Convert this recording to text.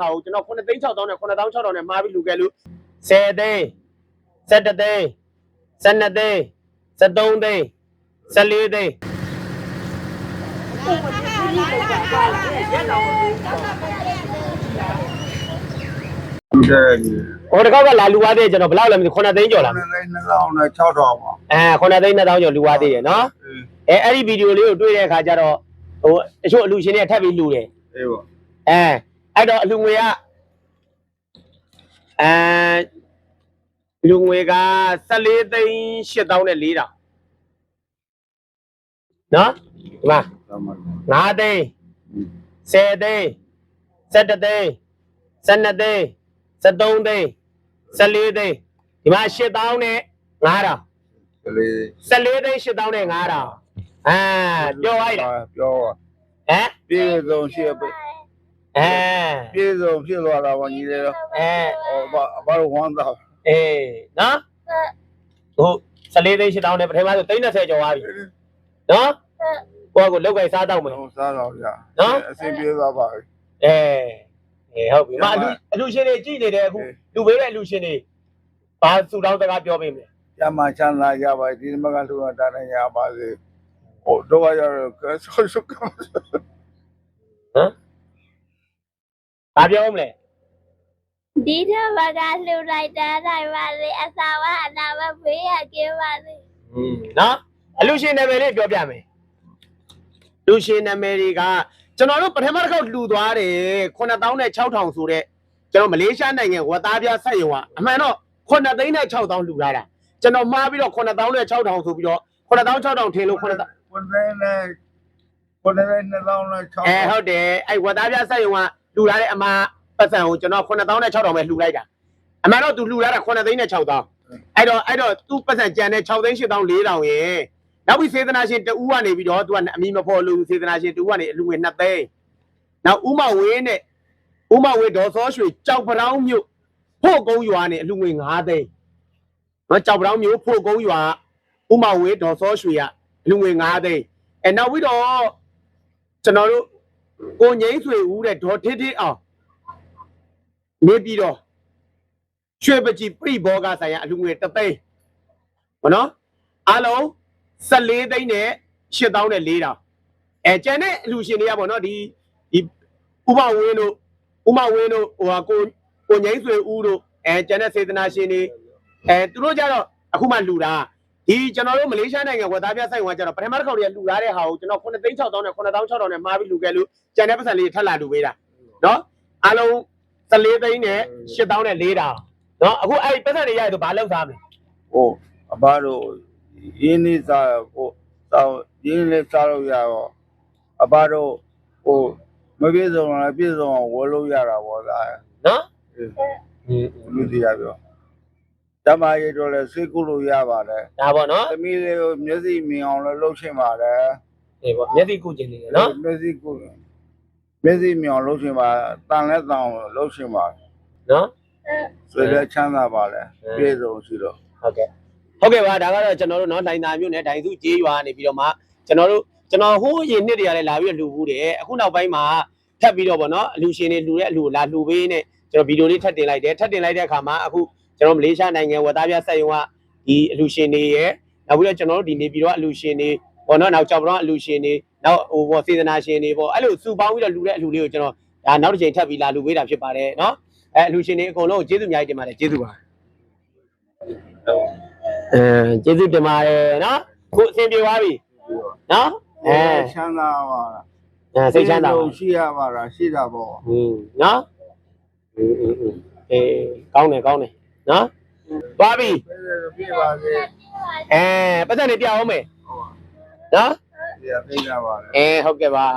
ဟာကိုကျွန်တော်9သိန်း6000နဲ့9600နဲ့မှားပြီးလူခဲ့လို့10သိန်း17သိန်း12သိန်း13သိန်း14သိန်းလူတဲ့ကြီးဟိုတစ်ခေါက်ကလာလူသွားသေးတယ်ကျွန်တော်ဘယ်လောက်လဲမသိဘူး9သိန်းကျော်လားနှစ်သိန်းနှစ်လောင်းနဲ့6000ပါအဲ9သိန်း2000ကျော်လူသွားသေးတယ်နော်အေးအဲအဲ့ဒီဗီဒီယိုလေးကိုတွေ့တဲ့အခါကျတော့ဟိုတချို့အလူရှင်တွေကထပ်ပြီးလူတယ်အေးပါအဲ အဲ့တော့အလူငွေကအဲလူငွေက14သိန်း8000နဲ့4000နော်ဒီမှာဒါမှ9သိန်း10သိန်း17သိန်း12သိန်း13သိန်း14သိန်းဒီမှာ8000နဲ့9000ကလေး14သိန်း8000နဲ့9000အာပြောလိုက်တာ ပြောပါဟမ်ပြေဆုံးရှိပဲအဲပြေဆုံးဖြစ်သွားတာပါကြီးတယ်အဲဟောဘာဘာလို့ဝမ်းသာအေးနော်ဟုတ်14သိန်း8000နဲ့ပထမဆို30ကျော်သွားပြီနော်ကိုကကိုလောက်ကင်စားတော့မယ်တော့စားတော့ရနော်အစီပြေသွားပါပြီအဲအေးဟုတ်ပြီမအလူအလူရှင်တွေကြည်နေတယ်အခုလူပေးတဲ့အလူရှင်တွေဘာစုတောင်းစကားပြောပေးမလဲကျမချမ်းသာရပါဒီမကလူတော်တာနေရပါစေဟိုတော့ရတော့ဆောဆုက ဟမ် ဘာပြောမလဲဒီထက်ဘကလှူလိုက်တာတိုင်းပါလေအစာဝအနာမဖေးရကင်းပါလေနော်အလူရှင်နာမည်လေးပြောပြမယ်လူရှင်နာမည်တွေကကျွန်တော်တို့ပထမတစ်ခေါက်လှူသွားတယ်9000နဲ့6000ဆိုတဲ့ကျွန်တော်မလေးရှားနိုင်ငံဝတ်သားပြဆက်ရုံကအမှန်တော့9သိန်းနဲ့6000လှူလာတာကျွန်တော်မှားပြီးတော့9000နဲ့6000ဆိုပြီးတော့9000 6000ထင်လို့9000ကိုယ်နဲ့ကိုယ်နဲ့နှစ်လောင်းနဲ့6000အဲဟုတ်တယ်အဲ့ဝတ်သားပြဆက်ရုံက လှူလာတဲ့အမပတ်စံကိုကျွန်တော်9000နဲ့6000ပဲလှူလိုက်တာအမှန်တော့သူလှူလာတာ9သိန်းနဲ့6000အဲ့တော့အဲ့တော့သူပတ်စံကြံတဲ့6သိန်း8000 4000ရေနောက်ပြီးစေတနာရှင်တဦးကနေပြီးတော့သူကအမိမဖော်လို့စေတနာရှင်တဦးကနေအလူငွေ2သိန်းနောက်ဥမဝင်းနဲ့ဥမဝင်းဒေါ်စောရွှေကြောက်ပတောင်းမြို့ဖို့ကုန်းရွာနဲ့အလူငွေ9သိန်းနော်ကြောက်ပတောင်းမြို့ဖို့ကုန်းရွာဥမဝင်းဒေါ်စောရွှေကအလူငွေ9သိန်းအဲနောက်ပြီးတော့ကျွန်တော်တို့ ကိုငိမ့်ဆွေဦးတဲ့ဒေါ်ထစ်ထစ်အောင်နေပြီးတော့ရွှေပကြီးပြိဘောကဆိုင်ရအလူငွေ3သိန်းမနော်အားလုံး14သိန်းနဲ့8000နဲ့4000အဲကျန်တဲ့အလူရှင်တွေကပေါ့နော်ဒီဒီဥပဝင်းတို့ဥမဝင်းတို့ဟိုဟာကိုကိုငိမ့်ဆွေဦးတို့အဲကျန်တဲ့စေတနာရှင်တွေအဲသူတို့ကြတော့အခုမှလူတာ ဒီကျွန်တော်တို့မလေးရှားနိုင်ငံဝက်သားပြဆိုင်ကကျတော့ပထမတစ်ခေါက်တည်းကလူလာတဲ့ဟာကိုကျွန်တော်9သိန်း6000နဲ့9600နဲ့မှားပြီးလူခဲ့လို့ကျန်တဲ့ပတ်စံလေးထပ်လာလူပေးတာနော်အားလုံး14သိန်းနဲ့8000နဲ့4000နော်အခုအဲ့ဒီပတ်စံတွေရရဆိုဘာလုပ်သားမလဲဟိုအဘတို့ရင်းနေစားဟိုစောင်းရင်းနေစားလို့ရတော့အဘတို့ဟိုမပြည့်စုံလားပြည့်စုံအောင်ဝယ်လို့ရတာပေါ့လားနော်လူတရားပြော တမရီတော့လဲစိတ်ကုလို့ရပါတယ်ဒါပေါ့နော်သမီးလေးကိုမျက်စိမြင်အောင်လည်းလှုပ်ရှင်ပါတယ်ဒီပေါ့မျက်စိကုကျင်နေတယ်နော်မျက်စိကုမျက်စိမြင်အောင်လှုပ်ရှင်ပါတန်လဲတောင်လှုပ်ရှင်ပါနော်ဆွေလည်းချမ်းသာပါလေပြည့်စုံရှိတော့ဟုတ်ကဲ့ဟုတ်ကဲ့ပါဒါကတော့ကျွန်တော်တို့နော်လိုင်သာမြို့နယ်ဒိုင်စုကျေးရွာနေပြီးတော့မှကျွန်တော်တို့ကျွန်တော်ဟိုးရင်နှစ်တည်းရလဲလာပြီးလှူဘူးတယ်အခုနောက်ပိုင်းမှာထပ်ပြီးတော့ဗောနော်အလူရှင်တွေလှူတဲ့အလူကိုလာလှူပေးနေကျွန်တော်ဗီဒီယိုလေးထပ်တင်လိုက်တယ်ထပ်တင်လိုက်တဲ့အခါမှာအခု ကျွန်တော်မလေးရှားနိုင်ငံဝက်သားပြဆက်ယုံကဒီအလူရှင်တွေရဲ့နောက်ပြီးတော့ကျွန်တော်တို့ဒီနေပြီးတော့အလူရှင်တွေဗောနော်နောက်ကြောက်တော့အလူရှင်တွေနောက်ဟိုဗောစေတနာရှင်တွေဗောအဲ့လိုစုပေါင်းပြီးတော့လှူတဲ့အလူလေးကိုကျွန်တော်ဒါနောက်တစ်ချိန်ထပ်ပြီးလာလှူပေးတာဖြစ်ပါတယ်နော်အဲအလူရှင်တွေအကုန်လုံးကိုကျေးဇူးအများကြီးတင်ပါတယ်ကျေးဇူးပါအဲကျေးဇူးတင်ပါတယ်နော်ခုအဆင်ပြေသွားပြီနော်အဲချမ်းသာပါလားအဲစိတ်ချမ်းသာပါရှိရပါလားရှိတာပေါ့ဟင်းနော်ဟင်းဟင်းဟင်းအေးကောင်းတယ်ကောင်းတယ် နော်သွားပြီပြည့်ပါစေအဲပတ်သက်နေပြအောင်မယ်နော်ပြည့်သိကြပါလေအဲဟုတ်ကဲ့ပါ